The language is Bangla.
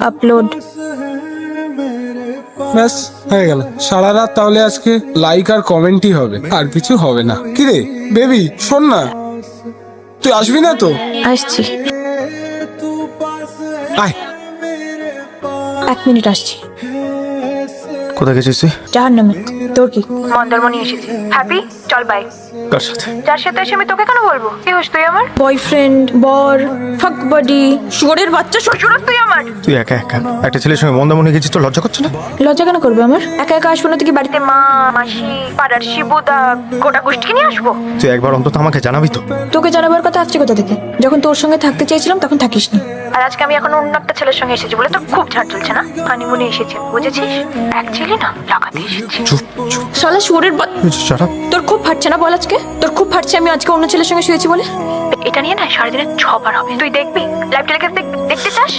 আপলোড ব্যাস হয়ে গেল। সারা রাত তাহলে আজকে লাইক আর কমেন্টই হবে আর কিছু হবে না। কি রে বেবি শোন না। তুই আসবি না তো? আসছি। আয়। এক মিনিট আসছি। কোথায় গেছিস তুই? যার নামে তোর কি? মন্দারমণি এসেছি। হ্যাপি চল বাই কার সাথে? যার সাথে এসে আমি তোকে কেন বলব? কি হোস তুই আমার? বয়ফ্রেন্ড বর ফাক বডি শুয়োরের বাচ্চা শ্বশুর তুই আমার? তুই একা একা? একটা ছেলের সঙ্গে মন্দামণি গেছিস তো লজ্জা করছে না? লজ্জা কেন করবে আমার? একা একা আসব না তুই কি বাড়িতে বাড়িতে মা মাসি পাড়ার শিবুদা গোটা গোষ্ঠীকে নিয়ে আসব? তুই একবার অন্তত আমাকে জানাবি তো। তোকে জানাবার কথা আসছে কোথা থেকে? যখন তোর সঙ্গে থাকতে চেয়েছিলাম তখন থাকিসনি। আর আজকে আমি এখন অন্য একটা ছেলের সঙ্গে এসেছি বলে তো খুব ঝাড় চলছে না? হানিমুনে এসেছি বুঝেছিস? এক ছেলে না? লাগাতে এসেছি। চুপ চুপ। শালা শুয়োরের তোর খুব ফাটছে না বল আজকে? তোর খুব ফাটছে আমি আজকে অন্য ছেলের সঙ্গে শুয়েছি বলে? এটা নিয়ে না সারাদিনে ছবার হবে। তুই দেখবি? লাইভ টেলিকাস্ট দেখতে চাস?